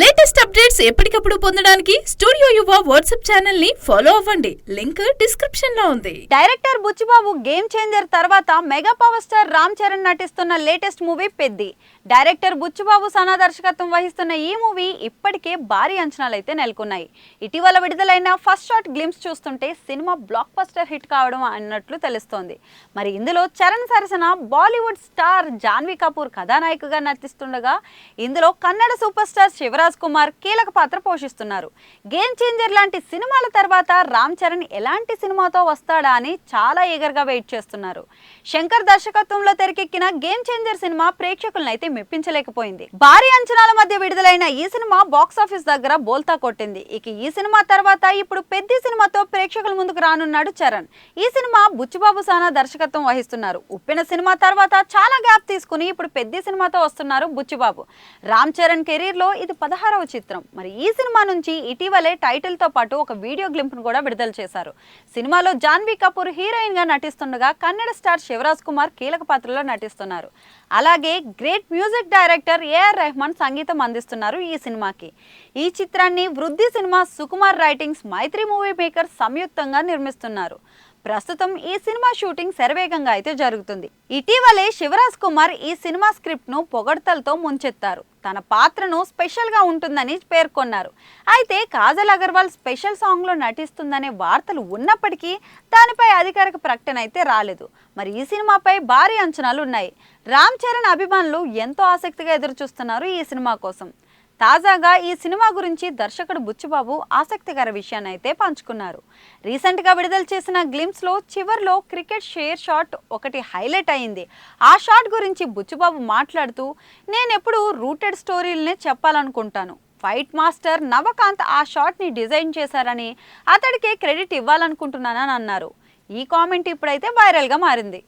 Latest updates ఎప్పటికప్పుడు పొందడానికి studio Yuva WhatsApp ఛానల్ని ఫాలో అవ్వండి. లింక్ డిస్క్రిప్షన్లో ఉంది. డైరెక్టర్ బుచ్చిబాబు గేమ్ చేంజర్ తర్వాత mega power star Ram Charan నటిస్తున్న latest movie Peddi. Director Buchibabu Sana దర్శకత్వం వహిస్తున్న ఈ మూవీ ఇప్పటికే భారీ అంచనాలు అయితే నెలకొన్నాయి. ఇటీవల విడుదలైన ఫస్ట్ షాట్ గ్లిమ్స్ చూస్తుంటే సినిమా బ్లాక్ బస్టర్ హిట్ కావడం అన్నట్లు తెలుస్తోంది. మరి ఇందులో చరణ్ సరసన బాలీవుడ్ స్టార్ జాన్వీ కపూర్ కథానాయికగా నటిస్తుండగా ఇందులో కన్నడ సూపర్ స్టార్ శివరాజ్ కుమార్ కీలక పాత్ర పోషిస్తున్నారు. గేమ్ చేంజర్ లాంటి సినిమాల తర్వాత రామ్ చరణ్ ఎలాంటి సినిమాతో వస్తాడా అని చాలా ఈగర్గా వెయిట్ చేస్తున్నారు. శంకర్ దర్శకత్వంలో తెరకెక్కిన గేమ్ చేంజర్ సినిమా ప్రేక్షకులను అయితే మెప్పించలేకపోయింది. భారీ అంచనాల మధ్య విడుదలైన ఈ సినిమా బాక్స్ ఆఫీస్ దగ్గర బోల్తా కొట్టింది. ఇక ఈ సినిమా తర్వాత ఇప్పుడు పెద్ద సినిమాతో ప్రేక్షకుల ముందుకు రానున్నాడు చరణ్. ఈ సినిమా బుచ్చిబాబు సానా దర్శకత్వం వహిస్తున్నారు. ఉప్పిన సినిమా తర్వాత చాలా గ్యాప్ తీసుకుని ఇప్పుడు పెద్ద సినిమాతో వస్తున్నారు బుచ్చిబాబు. రామ్ చరణ్ కెరీర్లో ఇది పదహారవ చిత్రం. మరి ఈ సినిమా నుంచి ఇటీవలే టైటిల్తో పాటు ఒక వీడియో గ్లింప్ను కూడా విడుదల చేశారు. సినిమాలో జాన్వీ కపూర్ హీరోయిన్గా నటిస్తుండగా కన్నడ స్టార్ శివరాజ్ కుమార్ కీలక పాత్రలో నటిస్తున్నారు. అలాగే great music director AR Rahman సంగీతం అందిస్తున్నారు ఈ సినిమాకి. ఈ చిత్రాన్ని Vriddhi cinema Sukumar writings Mythri movie maker సంయుక్తంగా నిర్మిస్తున్నారు. ప్రస్తుతం ఈ సినిమా షూటింగ్ శరవేగంగా అయితే జరుగుతుంది. ఇటీవలే శివరాజ్ కుమార్ ఈ సినిమా స్క్రిప్ట్ను పొగడ్తలతో ముంచెత్తారు. తన పాత్రను స్పెషల్గా ఉంటుందని పేర్కొన్నారు. అయితే కాజల్ అగర్వాల్ స్పెషల్ సాంగ్లో నటిస్తుందనే వార్తలు ఉన్నప్పటికీ దానిపై అధికారిక ప్రకటన అయితే రాలేదు. మరి ఈ సినిమాపై భారీ అంచనాలు ఉన్నాయి. రామ్ చరణ్ అభిమానులు ఎంతో ఆసక్తిగా ఎదురు చూస్తున్నారు ఈ సినిమా కోసం. తాజాగా ఈ సినిమా గురించి దర్శకుడు బుచ్చిబాబు ఆసక్తికర విషయాన్ని అయితే పంచుకున్నారు. రీసెంట్గా విడుదల చేసిన గ్లిమ్స్లో చివర్లో క్రికెట్ షేర్ షాట్ ఒకటి హైలైట్ అయింది. ఆ షాట్ గురించి బుచ్చిబాబు మాట్లాడుతూ నేనెప్పుడు రూటెడ్ స్టోరీలనే చెప్పాలనుకుంటాను. ఫైట్ మాస్టర్ నవకాంత్ ఆ షాట్ని డిజైన్ చేశారని అతడికే క్రెడిట్ ఇవ్వాలనుకుంటున్నానని అన్నారు. ఈ కామెంట్ ఇప్పుడైతే వైరల్గా మారింది.